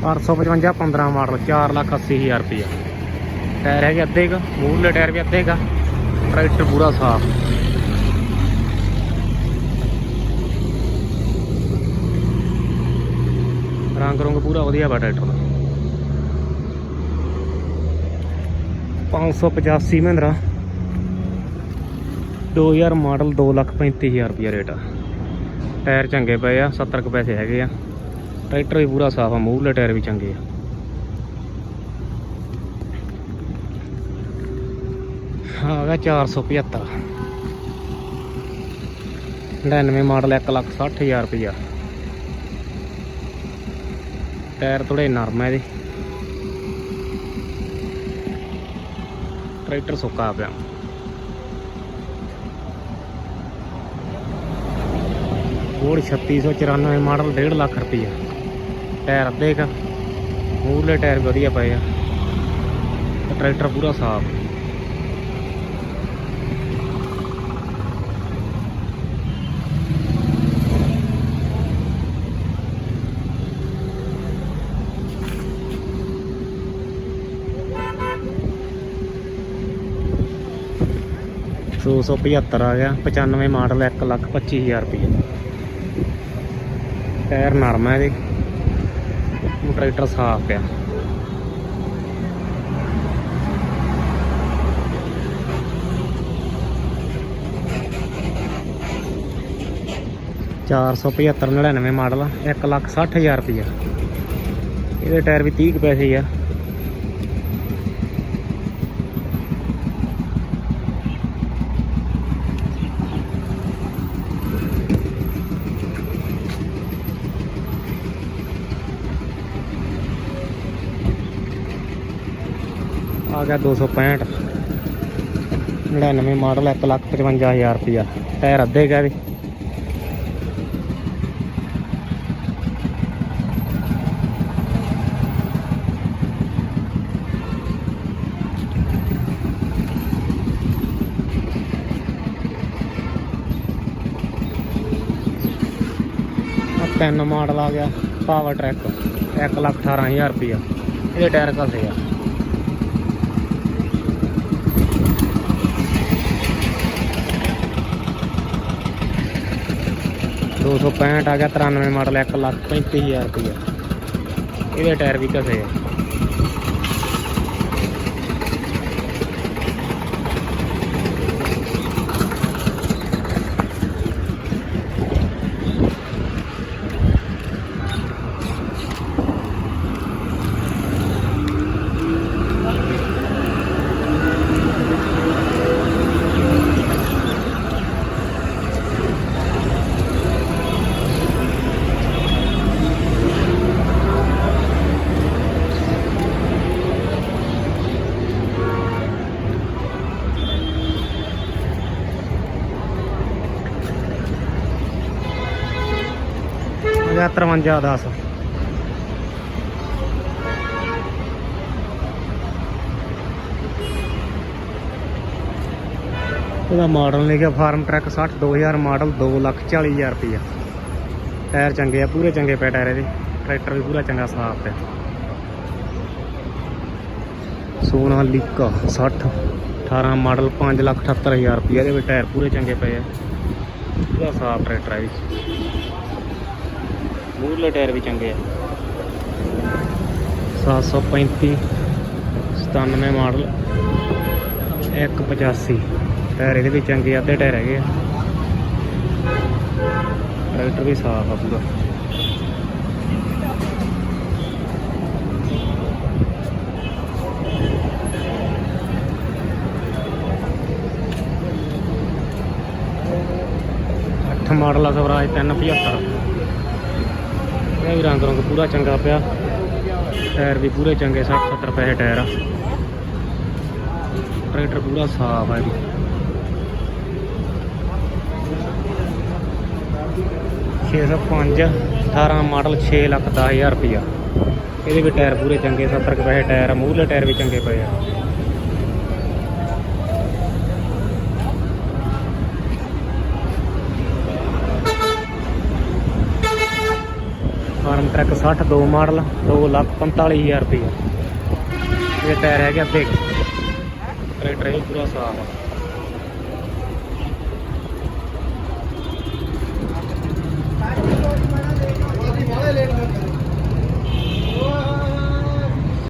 855 15 model 4 lakh 80 ਹਜ਼ਾਰ ਰੁਪਇਆ tyre ਹੈਗੇ ਅੱਧੇ ਕ, ਮੂਹਰਲੇ ਟਾਇਰ ਵੀ ਅੱਧੇ ਕ ਟਰੈਕਟਰ ਪੂਰਾ ਸਾਫ਼। ਰੰਗ ਰੰਗ ਪੂਰਾ ਵਧੀਆ ਵਾ ਟਰੈਕਟਰ ਦਾ। 585 ਮਹਿੰਦਰਾ। 2000 ਮਾਡਲ 235000 ਰੁਪਇਆ ਰੇਟ ਆ। ਟਾਇਰ ਚੰਗੇ ਪਏ ਆ 70 ਕੁ ਪੈਸੇ ਹੈਗੇ ਆ। ਟਰੈਕਟਰ ਵੀ ਪੂਰਾ ਸਾਫ਼ ਆ, ਮੂਹਰਲੇ ਟਾਇਰ ਵੀ ਚੰਗੇ ਆ। ਆ ਗਿਆ 475 99 ਮਾਡਲ 160000 ਰੁਪਇਆ ਟਾਇਰ ਥੋੜੇ ਨਰਮ ਹੈ ਇਹਦੇ। ਟਰੈਕਟਰ ਸੁੱਕਾ ਪਿਆ। ਹੋਰ 3694 ਮਾਡਲ 1.5 ਲੱਖ ਰੁਪਈਆ। ਟਾਇਰ ਅੱਧੇ ਕਾ। ਮੂਰਲੇ ਟਾਇਰ ਵਧੀਆ ਪਏ ਆ। ਟਰੈਕਟਰ ਪੂਰਾ ਸਾਫ਼। ਦੋ ਸੌ ਪਝੱਤਰ ਆ ਗਿਆ। 95 ਮਾਡਲ 1 ਲੱਖ 25000 ਰੁਪਏ ਟਾਇਰ ਨਰਮ ਹੈ ਇਹਦੇ। ਉਹ ਟਰੈਕਟਰ ਸਾਫ਼ ਪਿਆ। ਚਾਰ ਸੌ ਪਝੱਤਰ 99 ਮਾਡਲ 1 ਲੱਖ 60000 ਰੁਪਇਆ ਇਹਦੇ ਟਾਇਰ ਵੀ 30 ਕੁ ਪੈਸੇ ਆ। ਆ ਗਿਆ 265 99 ਮਾਡਲ 1 ਲੱਖ 55000 ਰੁਪਇਆ। ਟਾਇਰ ਅੱਧੇ ਕਾ ਵੀ ਆਹ ਤਿੰਨ ਮਾਡਲ ਆ ਗਿਆ ਪਾਵਰ ਟਰੈਕ 1 ਲੱਖ 18000 ਰੁਪਇਆ। ਇਹਦੇ ਟਾਇਰ ਘਸੇ ਆ। ਦੋ ਸੌ ਪੈਂਹਠ ਆ ਗਿਆ 93 ਮਾਡਲ 1 ਲੱਖ 35000 ਰੁਪਇਆ ਇਹਦੇ ਟਾਇਰ ਵੀ ਘਸੇ ਆ। ਜਾਂ 53 10 ਇਹਦਾ ਮਾਡਲ ਲਿਖਿਆ ਫਾਰਮ ਟਰੱਕ 60 2000 ਮਾਡਲ 2 ਲੱਖ 40000 ਰੁਪਇਆ ਟਾਇਰ ਚੰਗੇ ਆ, ਪੂਰੇ ਚੰਗੇ ਪਏ ਟਾਇਰ ਇਹਦੇ। ਟਰੈਕਟਰ ਵੀ ਪੂਰਾ ਚੰਗਾ ਸਾਫ਼ ਹੈ ਸੋਨਾ ਲੀਕਾ 60 18 ਮਾਡਲ 5 ਲੱਖ 78000 ਰੁਪਇਆ ਇਹਦੇ ਵਿੱਚ ਟਾਇਰ ਪੂਰੇ ਚੰਗੇ ਪਏ ਆ। ਪੂਰਾ ਸਾਫ਼ ਟਰੈਕਟਰ ਹੈ ਜੀ ਮੂਹਰਲੇ ਟਾਇਰ ਵੀ ਚੰਗੇ ਆ। 735 97 ਮਾਡਲ 185 ਟਾਇਰ ਇਹਦੇ ਵੀ ਚੰਗੇ ਆ, ਅੱਧੇ ਟਾਇਰ ਹੈਗੇ ਆ। ਟਰੈਕਟਰ ਵੀ ਸਾਫ਼ ਆ ਪੂਰਾ। ਅੱਠ ਮਾਡਲ ਆ ਸਵਰਾਜ 375 ਇਹ ਵੀ ਰੰਗ ਰੰਗ ਪੂਰਾ ਚੰਗਾ ਪਿਆ। ਟਾਇਰ ਵੀ ਪੂਰੇ ਚੰਗੇ 60 70 ਪੈਸੇ ਟਾਇਰ ਆ। ਟਰੈਕਟਰ ਪੂਰਾ ਸਾਫ਼ ਹੈ ਜੀ 605 18 ਮਾਡਲ 6 ਲੱਖ 10000 ਰੁਪਇਆ ਇਹਦੇ ਵੀ ਟਾਇਰ ਪੂਰੇ ਚੰਗੇ 70 ਕੁ ਪੈਸੇ ਟਾਇਰ ਆ, ਮੂਹਰਲੇ ਟਾਇਰ ਵੀ ਚੰਗੇ ਪਏ ਆ। ਫਾਰਮ ਟਰੈਕ 62 ਦੋ ਮਾਡਲ 245000 ਰੁਪਏ ਇਹ ਟਾਇਰ ਹੈਗੇ ਅੱਧੇ ਟਰੈਕਟਰ ਇਹ ਪੂਰਾ ਸਾਫ਼। ਆ